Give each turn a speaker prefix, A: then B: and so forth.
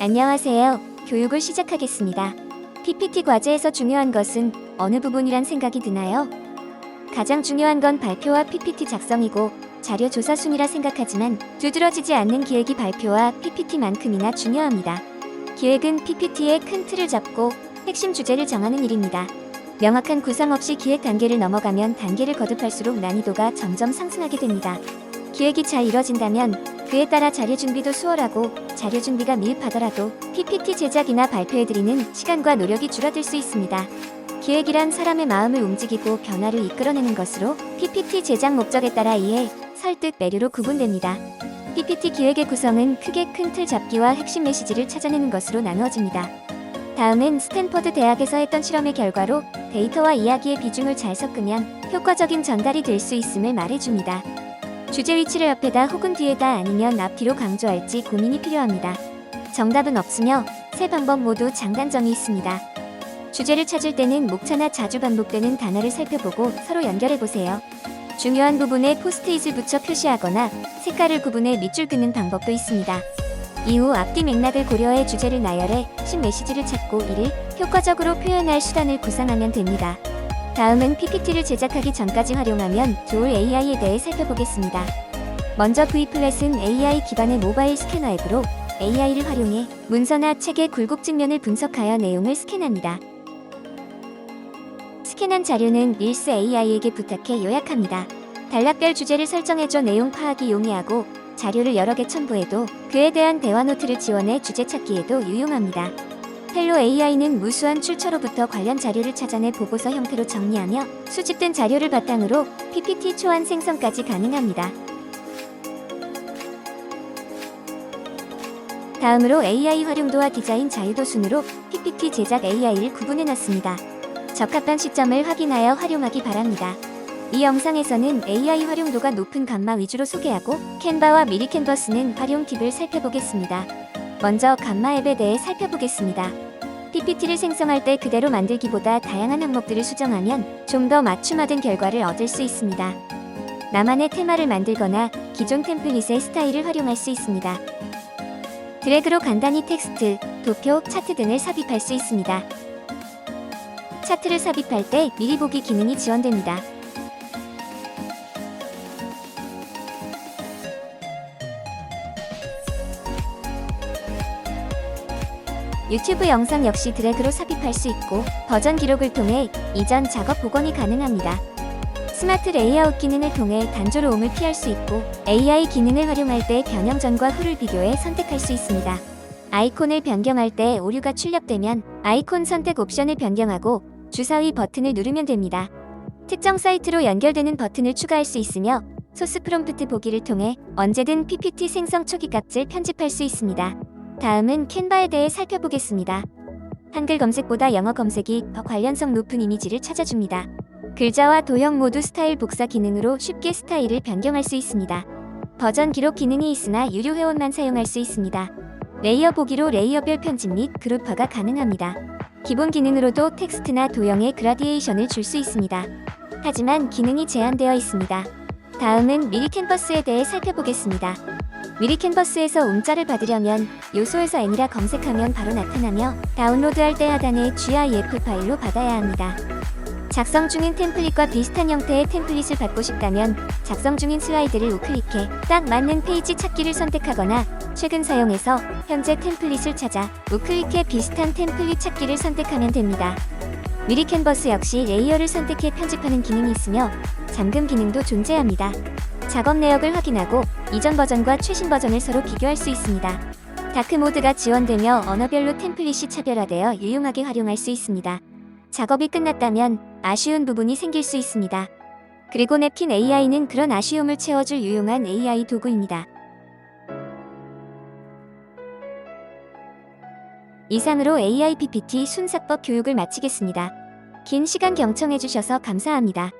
A: 안녕하세요. 교육을 시작하겠습니다. PPT 과제에서 중요한 것은 어느 부분이란 생각이 드나요? 가장 중요한 건 발표와 PPT 작성이고 자료 조사 순이라 생각하지만 두드러지지 않는 기획이 발표와 PPT만큼이나 중요합니다. 기획은 PPT의 큰 틀을 잡고 핵심 주제를 정하는 일입니다. 명확한 구상 없이 기획 단계를 넘어가면 단계를 거듭할수록 난이도가 점점 상승하게 됩니다. 기획이 잘 이뤄진다면 그에 따라 자료 준비도 수월하고 자료 준비가 미흡하더라도 PPT 제작이나 발표해드리는 시간과 노력이 줄어들 수 있습니다. 기획이란 사람의 마음을 움직이고 변화를 이끌어내는 것으로 PPT 제작 목적에 따라 이해, 설득, 매료로 구분됩니다. PPT 기획의 구성은 크게 큰 틀 잡기와 핵심 메시지를 찾아내는 것으로 나누어집니다. 다음은 스탠퍼드 대학에서 했던 실험의 결과로 데이터와 이야기의 비중을 잘 섞으면 효과적인 전달이 될 수 있음을 말해줍니다. 주제 위치를 옆에다 혹은 뒤에다 아니면 앞뒤로 강조할지 고민이 필요합니다. 정답은 없으며 세 방법 모두 장단점이 있습니다. 주제를 찾을 때는 목차나 자주 반복되는 단어를 살펴보고 서로 연결해 보세요. 중요한 부분에 포스트잇을 붙여 표시하거나 색깔을 구분해 밑줄 긋는 방법도 있습니다. 이후 앞뒤 맥락을 고려해 주제를 나열해 신 메시지를 찾고 이를 효과적으로 표현할 수단을 구상하면 됩니다. 다음은 PPT를 제작하기 전까지 활용하면 좋을 AI에 대해 살펴보겠습니다. 먼저 V플랫은 AI 기반의 모바일 스캐너 앱으로 AI를 활용해 문서나 책의 굴곡 측면을 분석하여 내용을 스캔합니다. 스캔한 자료는 릴스 AI에게 부탁해 요약합니다. 단락별 주제를 설정해줘 내용 파악이 용이하고 자료를 여러 개 첨부해도 그에 대한 대화 노트를 지원해 주제 찾기에도 유용합니다. 헬로 AI는 무수한 출처로부터 관련 자료를 찾아내 보고서 형태로 정리하며 수집된 자료를 바탕으로 PPT 초안 생성까지 가능합니다. 다음으로 AI 활용도와 디자인 자유도 순으로 PPT 제작 AI를 구분해 놨습니다. 적합한 시점을 확인하여 활용하기 바랍니다. 이 영상에서는 AI 활용도가 높은 감마 위주로 소개하고 캔바와 미리 캔버스는 활용 팁을 살펴보겠습니다. 먼저 감마 앱에 대해 살펴보겠습니다. PPT를 생성할 때 그대로 만들기보다 다양한 항목들을 수정하면 좀 더 맞춤화된 결과를 얻을 수 있습니다. 나만의 테마를 만들거나 기존 템플릿의 스타일을 활용할 수 있습니다. 드래그로 간단히 텍스트, 도표, 차트 등을 삽입할 수 있습니다. 차트를 삽입할 때 미리 보기 기능이 지원됩니다. 유튜브 영상 역시 드래그로 삽입할 수 있고 버전 기록을 통해 이전 작업 복원이 가능합니다. 스마트 레이아웃 기능을 통해 단조로움을 피할 수 있고 AI 기능을 활용할 때 변형 전과 후를 비교해 선택할 수 있습니다. 아이콘을 변경할 때 오류가 출력되면 아이콘 선택 옵션을 변경하고 주사위 버튼을 누르면 됩니다. 특정 사이트로 연결되는 버튼을 추가할 수 있으며 소스 프롬프트 보기를 통해 언제든 PPT 생성 초기 값을 편집할 수 있습니다. 다음은 캔바에 대해 살펴보겠습니다. 한글 검색보다 영어 검색이 더 관련성 높은 이미지를 찾아줍니다. 글자와 도형 모두 스타일 복사 기능으로 쉽게 스타일을 변경할 수 있습니다. 버전 기록 기능이 있으나 유료 회원만 사용할 수 있습니다. 레이어 보기로 레이어별 편집 및 그룹화가 가능합니다. 기본 기능으로도 텍스트나 도형의 그라디에이션을 줄 수 있습니다. 하지만 기능이 제한되어 있습니다. 다음은 미리 캔버스에 대해 살펴보겠습니다. 미리 캔버스에서 움짤을 받으려면 요소에서 N이라 검색하면 바로 나타나며 다운로드할 때 하단에 GIF 파일로 받아야 합니다. 작성 중인 템플릿과 비슷한 형태의 템플릿을 받고 싶다면 작성 중인 슬라이드를 우클릭해 딱 맞는 페이지 찾기를 선택하거나 최근 사용해서 현재 템플릿을 찾아 우클릭해 비슷한 템플릿 찾기를 선택하면 됩니다. 미리 캔버스 역시 레이어를 선택해 편집하는 기능이 있으며 잠금 기능도 존재합니다. 작업 내역을 확인하고 이전 버전과 최신 버전을 서로 비교할 수 있습니다. 다크 모드가 지원되며 언어별로 템플릿이 차별화되어 유용하게 활용할 수 있습니다. 작업이 끝났다면 아쉬운 부분이 생길 수 있습니다. 그리고 냅킨 AI는 그런 아쉬움을 채워줄 유용한 AI 도구입니다. 이상으로 AI PPT 순삭법 교육을 마치겠습니다. 긴 시간 경청해주셔서 감사합니다.